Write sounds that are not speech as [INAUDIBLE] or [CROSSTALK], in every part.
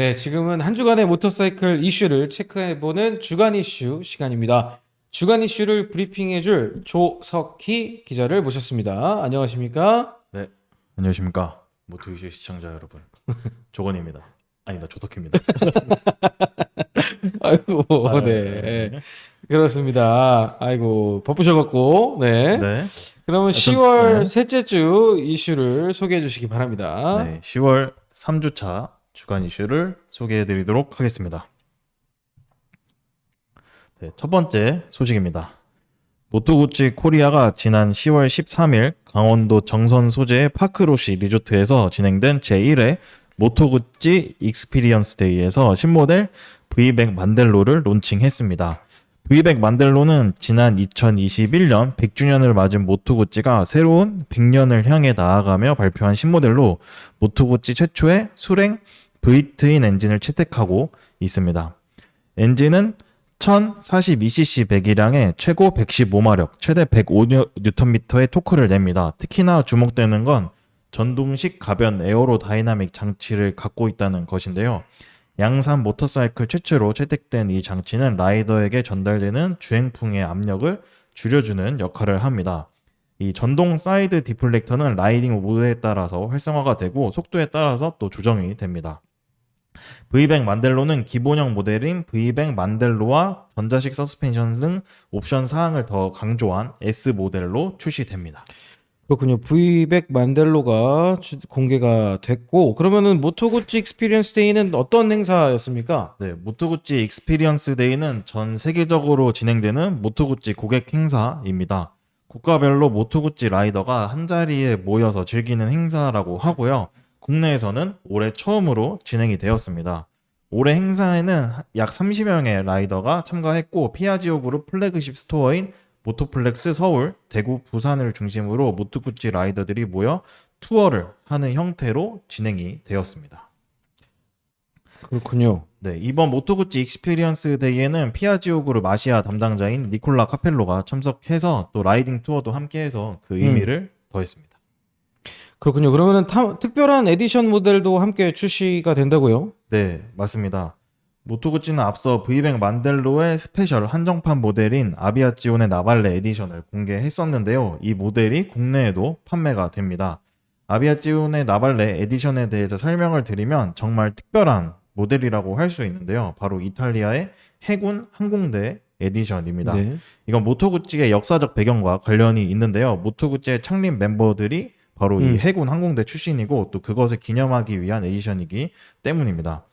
네, 지금은 한 주간의 모터사이클 이슈를 체크해보는 주간 이슈 시간입니다. 주간 이슈를 브리핑해줄 조석희 기자를 모셨습니다. 안녕하십니까? 네, 안녕하십니까 모토 이슈 시청자 여러분 [LAUGHS] 조건입니다. 아니다 조덕희입니다. [LAUGHS] 아이고, 아, 네. 그렇습니다. 아이고, 바쁘셔갖고, 네. 네, 그러면 좀, 10월 네. 셋째 주 이슈를 소개해 주시기 바랍니다. 네, 10월 3주차 주간 이슈를 소개해 드리도록 하겠습니다. 네, 첫 번째 소식입니다. 모토구찌 코리아가 지난 10월 13일 강원도 정선 소재의 파크로시 리조트에서 진행된 제1회 모토구찌 익스피리언스 데이에서 신모델 V100 만델로를 론칭했습니다. V100 만델로는 지난 2021년 100주년을 맞은 모토구찌가 새로운 100년을 향해 나아가며 발표한 신모델로 모토구찌 최초의 수랭 V트윈 엔진을 채택하고 있습니다. 엔진은 1042cc 배기량에 최고 115마력, 최대 105Nm의 토크를 냅니다. 특히나 주목되는 건 전동식 가변 에어로 다이나믹 장치를 갖고 있다는 것인데요. 양산 모터사이클 최초로 채택된 이 장치는 라이더에게 전달되는 주행풍의 압력을 줄여주는 역할을 합니다. 이 전동 사이드 디플렉터는 라이딩 모드에 따라서 활성화가 되고 속도에 따라서 또 조정이 됩니다. V100 만델로는 기본형 모델인 V100 만델로와 전자식 서스펜션 등 옵션 사항을 더 강조한 S 모델로 출시됩니다. 그렇군요. V100 만델로가 주- 공개가 됐고, 그러면은 모토구찌 익스피리언스 데이는 어떤 행사였습니까? 네, 모토구찌 익스피리언스 데이는 전 세계적으로 진행되는 모토구찌 고객 행사입니다. 국가별로 모토구찌 라이더가 한 자리에 모여서 즐기는 행사라고 하고요. 국내에서는 올해 처음으로 진행이 되었습니다. 올해 행사에는 약 30명의 라이더가 참가했고 피아지오 그룹 플래그십 스토어인 모토플렉스 서울, 대구, 부산을 중심으로 모토구찌 라이더들이 모여 투어를 하는 형태로 진행이 되었습니다. 그렇군요. 네, 이번 모토구찌 익스피리언스 데이에는 피아지오 그룹 아시아 담당자인 니콜라 카펠로가 참석해서 또 라이딩 투어도 함께해서 그 의미를 더했습니다. 그렇군요. 그러면은 타- 특별한 에디션 모델도 함께 출시가 된다고요? 네, 맞습니다. 모토구찌는 앞서 V100 만델로의 스페셜 한정판 모델인 아비아지온의 나발레 에디션을 공개했었는데요. 이 모델이 국내에도 판매가 됩니다. 아비아지온의 나발레 에디션에 대해서 설명을 드리면 정말 특별한 모델이라고 할 수 있는데요. 바로 이탈리아의 해군 항공대 에디션입니다. 네. 이건 모토구찌의 역사적 배경과 관련이 있는데요. 모토구찌의 창립 멤버들이 바로 음. 이 해군 항공대 출신이고 또 그것을 기념하기 위한 에디션이기 때문입니다.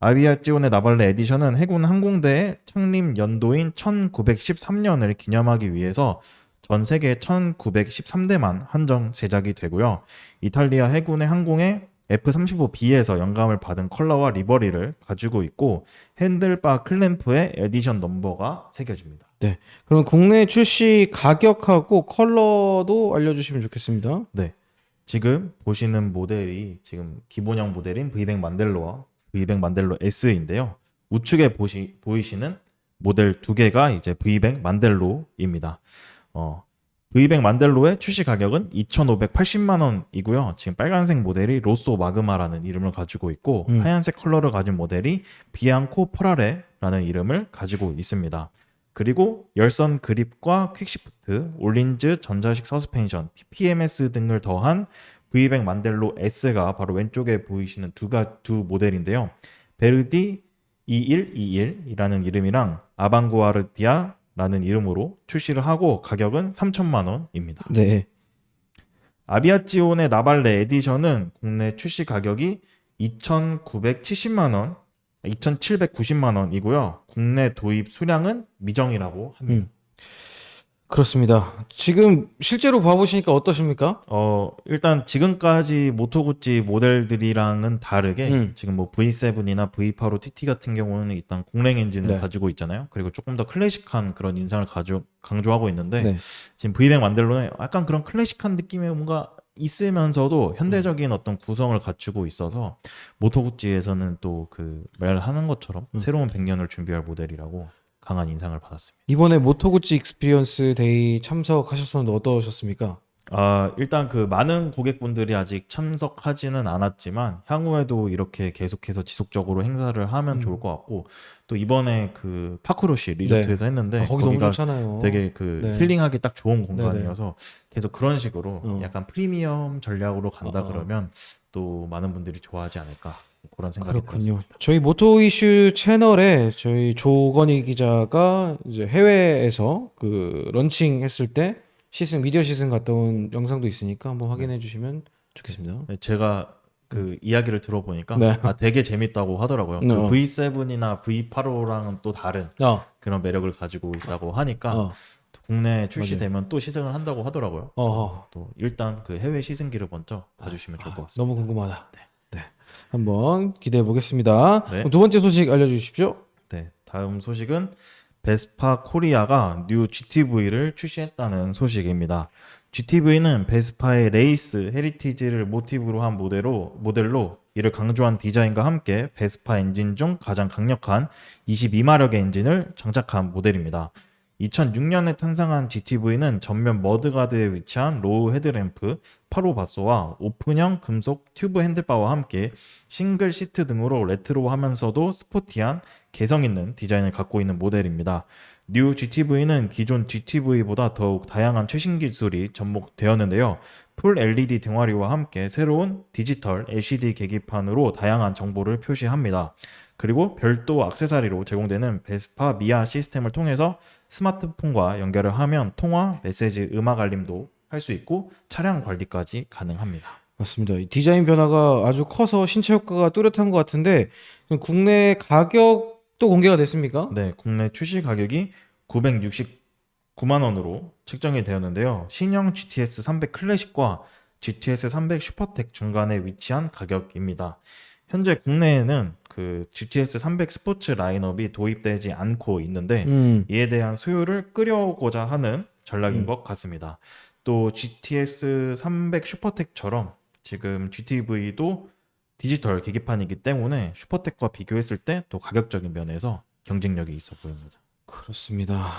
아비아지온의 나발레 에디션은 해군 항공대의 창립 연도인 1913년을 기념하기 위해서 전 세계 1913대만 한정 제작이 되고요. 이탈리아 해군의 항공에 F-35B에서 영감을 받은 컬러와 리버리를 가지고 있고 핸들바 클램프에 에디션 넘버가 새겨집니다. 그럼 국내 출시 가격하고 컬러도 알려주시면 좋겠습니다. 네. 지금 보시는 모델이 지금 기본형 모델인 V100 만델로와 V100 만델로 S인데요. 우측에 보시, 보이시는 모델 두 개가 이제 V100 만델로입니다. 어, V100 만델로의 출시 가격은 2,580만 원이고요. 지금 빨간색 모델이 로쏘 마그마라는 이름을 가지고 있고 음. 하얀색 컬러를 가진 모델이 비앙코 포라레라는 이름을 가지고 있습니다. 그리고 열선 그립과 퀵시프트, 올린즈 전자식 서스펜션, TPMS 등을 더한 V100 만델로 S가 바로 왼쪽에 보이시는 두가 두 모델인데요. 베르디 2121이라는 이름이랑 아방구아르디아라는 이름으로 출시를 하고 가격은 3천만 원입니다. 네. 아비아지온의 나발레 에디션은 국내 출시 가격이 2,970만 원, 2,790만 원이고요. 국내 도입 수량은 미정이라고 합니다. 음. 그렇습니다. 지금 실제로 봐보시니까 어떠십니까? 어, 일단 지금까지 모토구찌 모델들이랑은 다르게 음. 지금 뭐 V7이나 V85 TT 같은 경우는 일단 공랭 엔진을 네. 가지고 있잖아요. 그리고 조금 더 클래식한 그런 인상을 가져, 강조하고 있는데 네. 지금 V100 만델로는 약간 그런 클래식한 느낌의 뭔가 있으면서도 현대적인 어떤 구성을 갖추고 있어서 모토구찌에서는 또 그 말하는 것처럼 음. 새로운 100년을 준비할 모델이라고 강한 인상을 받았습니다. 이번에 모토구찌 익스피리언스 데이 참석하셨었는데 어떠셨습니까? 아, 일단 그 많은 고객분들이 아직 참석하지는 않았지만 향후에도 이렇게 계속해서 지속적으로 행사를 하면 음. 좋을 것 같고 또 이번에 그 파크로시 리조트에서 했는데 아, 거기 너무 좋잖아요. 되게 그 네. 힐링하기 딱 좋은 공간이어서 계속 그런 식으로 어. 약간 프리미엄 전략으로 간다 어, 어. 그러면 또 많은 분들이 좋아하지 않을까 그런 생각이 그렇군요. 들었습니다. 저희 모토 이슈 채널에 저희 조건희 기자가 이제 해외에서 그 런칭했을 때 시승 미디어 시승 갔다 온 영상도 있으니까 한번 확인해 주시면 좋겠습니다. 네, 제가 그 이야기를 들어보니까 네. 아, 되게 재밌다고 하더라고요. 네. 그 V7이나 V85랑은 또 다른 어, 그런 매력을 가지고 있다고 하니까 어, 또 국내 출시되면 또 시승을 한다고 하더라고요. 어, 어. 또 일단 그 해외 시승기를 먼저 봐주시면 좋을 것 아, 같습니다. 너무 궁금하다. 네. 한번 기대해 보겠습니다. 네. 그럼 두 번째 소식 알려주십시오. 네, 다음 소식은 베스파 코리아가 뉴 GTV를 출시했다는 소식입니다. GTV는 베스파의 레이스 헤리티지를 모티브로 한 모델로, 모델로 이를 강조한 디자인과 함께 베스파 엔진 중 가장 강력한 22마력의 엔진을 장착한 모델입니다. 2006년에 탄생한 GTV는 전면 머드가드에 위치한 로우 헤드램프, 8호 바소와 오픈형 금속 튜브 핸들바와 함께 싱글 시트 등으로 레트로하면서도 스포티한 개성 있는 디자인을 갖고 있는 모델입니다. 뉴 GTV는 기존 GTV보다 더욱 다양한 최신 기술이 접목되었는데요. 풀 LED 등화리와 함께 새로운 디지털 LCD 계기판으로 다양한 정보를 표시합니다. 그리고 별도 액세서리로 제공되는 베스파 미아 시스템을 통해서 스마트폰과 연결을 하면 통화, 메시지, 음악 알림도 할 수 있고 차량 관리까지 가능합니다. 맞습니다. 이 디자인 변화가 아주 커서 신체 효과가 뚜렷한 것 같은데 그럼 국내 가격도 공개가 됐습니까? 네, 국내 출시 가격이 969만 원으로 책정이 되었는데요. 신형 GTS 300 클래식과 GTS 300 슈퍼텍 중간에 위치한 가격입니다. 현재 국내에는 그 GTS 300 스포츠 라인업이 도입되지 않고 있는데 음, 이에 대한 수요를 끌어오고자 하는 전략인 음. 것 같습니다. 또 GTS 300 슈퍼텍처럼 지금 GTV도 디지털 계기판이기 때문에 슈퍼텍과 비교했을 때 또 가격적인 면에서 경쟁력이 있어 보입니다. 그렇습니다.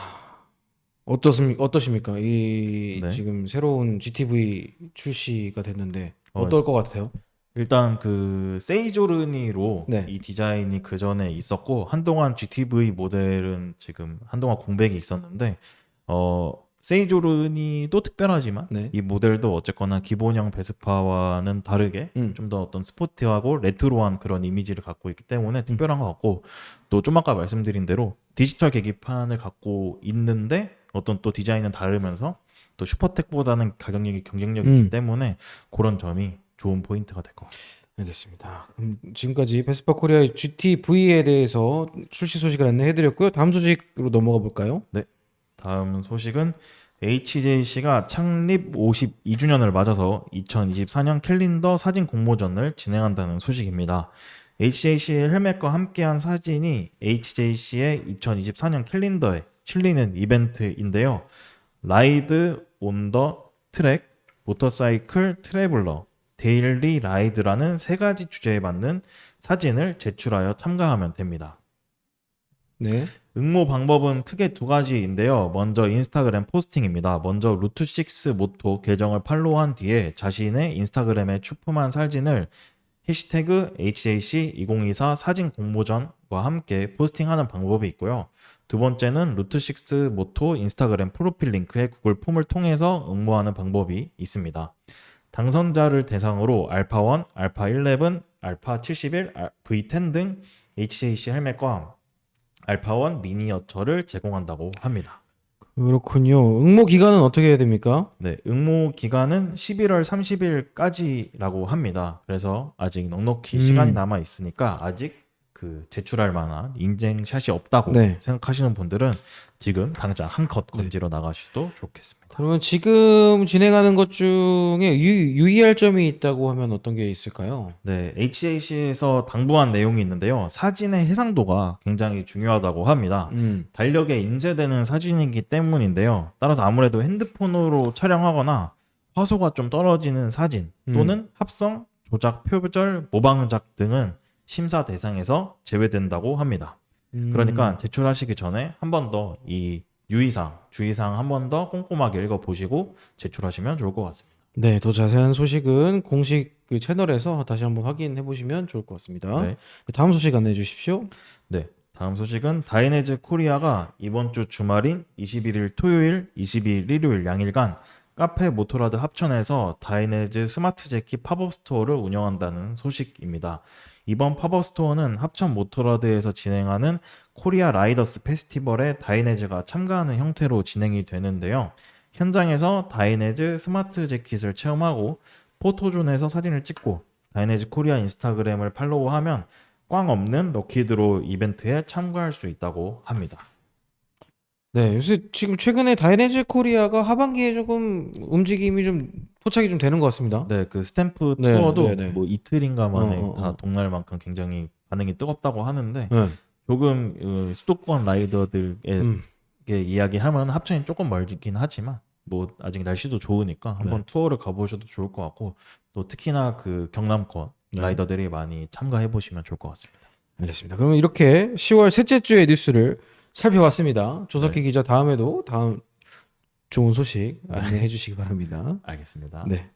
어떻습니까? 어떠십니까? 이 네. 지금 새로운 GTV 출시가 됐는데 어, 어떨 것 같아요? 일단 그 세이조르니로 네. 이 디자인이 그 전에 있었고 한동안 GTV 모델은 지금 한동안 공백이 있었는데 어 세이조르니도 특별하지만 네. 이 모델도 어쨌거나 기본형 베스파와는 다르게 음. 좀더 어떤 스포티하고 레트로한 그런 이미지를 갖고 있기 때문에 특별한 것 같고 또 좀 아까 말씀드린 대로 디지털 계기판을 갖고 있는데 어떤 또 디자인은 다르면서 또 슈퍼텍보다는 가격력이 경쟁력이 있기 음. 때문에 그런 점이 좋은 포인트가 될 것 같아요. 알겠습니다. 그럼 지금까지 베스파 코리아의 GTV에 대해서 출시 소식을 안내해드렸고요. 다음 소식으로 넘어가 볼까요? 다음 소식은 HJC가 창립 52주년을 맞아서 2024년 캘린더 사진 공모전을 진행한다는 소식입니다. HJC의 헬멧과 함께한 사진이 HJC의 2024년 캘린더에 실리는 이벤트인데요. 라이드 온더 트랙, 모터사이클 트래블러, 데일리 라이드라는 세 가지 주제에 맞는 사진을 제출하여 참가하면 됩니다. 네. 응모 방법은 크게 두 가지인데요. 먼저 인스타그램 포스팅입니다. 먼저 루트6 모토 계정을 팔로우한 뒤에 자신의 인스타그램에 추품한 사진을 해시태그 HJC2024 사진 공모전과 함께 포스팅하는 방법이 있고요. 두 번째는 루트6 모토 인스타그램 프로필 링크에 구글 폼을 통해서 응모하는 방법이 있습니다. 당선자를 대상으로 알파1, 알파11, 알파71, V10 등 HJC 헬멧과 알파1 미니어처를 제공한다고 합니다. 그렇군요. 응모 기간은 어떻게 해야 됩니까? 네, 응모 기간은 11월 30일까지라고 합니다. 그래서 아직 넉넉히 음. 시간이 남아 있으니까 아직 그 제출할 만한 인증샷이 없다고 네. 생각하시는 분들은 지금 당장 한컷 건지러 나가셔도 좋겠습니다. 그러면 지금 진행하는 것 중에 유, 유의할 점이 있다고 하면 어떤 게 있을까요? 네, HJC에서 당부한 내용이 있는데요. 사진의 해상도가 굉장히 중요하다고 합니다. 음, 달력에 인쇄되는 사진이기 때문인데요. 따라서 아무래도 핸드폰으로 촬영하거나 화소가 좀 떨어지는 사진 또는 합성, 조작, 표절, 모방작 등은 심사 대상에서 제외된다고 합니다. 음, 그러니까 제출하시기 전에 한 번 더 이 유의사항, 주의사항 한 번 더 꼼꼼하게 읽어보시고 제출하시면 좋을 것 같습니다. 네, 더 자세한 소식은 공식 그 채널에서 다시 한번 확인해 보시면 좋을 것 같습니다. 네. 다음 소식 안내해 주십시오. 네. 다음 소식은 다이네즈 코리아가 이번 주 주말인 21일 토요일, 22일 일요일 양일간 카페 모토라드 합천에서 다이네즈 스마트 재킷 팝업 스토어를 운영한다는 소식입니다. 이번 팝업 스토어는 합천 모토라드에서 진행하는 코리아 라이더스 페스티벌에 다이네즈가 참가하는 형태로 진행이 되는데요. 현장에서 다이네즈 스마트 재킷을 체험하고 포토존에서 사진을 찍고 다이네즈 코리아 인스타그램을 팔로우하면 꽝 없는 럭키드로 이벤트에 참가할 수 있다고 합니다. 네, 요새 지금 최근에 다이내즈 코리아가 하반기에 조금 움직임이 좀 포착이 좀 되는 것 같습니다. 네, 그 스탬프 네, 투어도 네, 네. 뭐 이틀인가 만에 어, 어, 다 어. 동날만큼 굉장히 반응이 뜨겁다고 하는데 네. 조금 어, 수도권 라이더들에게 음. 이야기하면 합천이 조금 멀긴 하지만 뭐 아직 날씨도 좋으니까 한번 네. 투어를 가보셔도 좋을 것 같고 또 특히나 그 경남권 네. 라이더들이 많이 참가해 보시면 좋을 것 같습니다. 알겠습니다. 그러면 이렇게 10월 셋째 주의 뉴스를 살펴봤습니다. 조석희 네. 기자 다음에도 다음 좋은 소식 안내해 주시기 바랍니다. 알겠습니다. 네.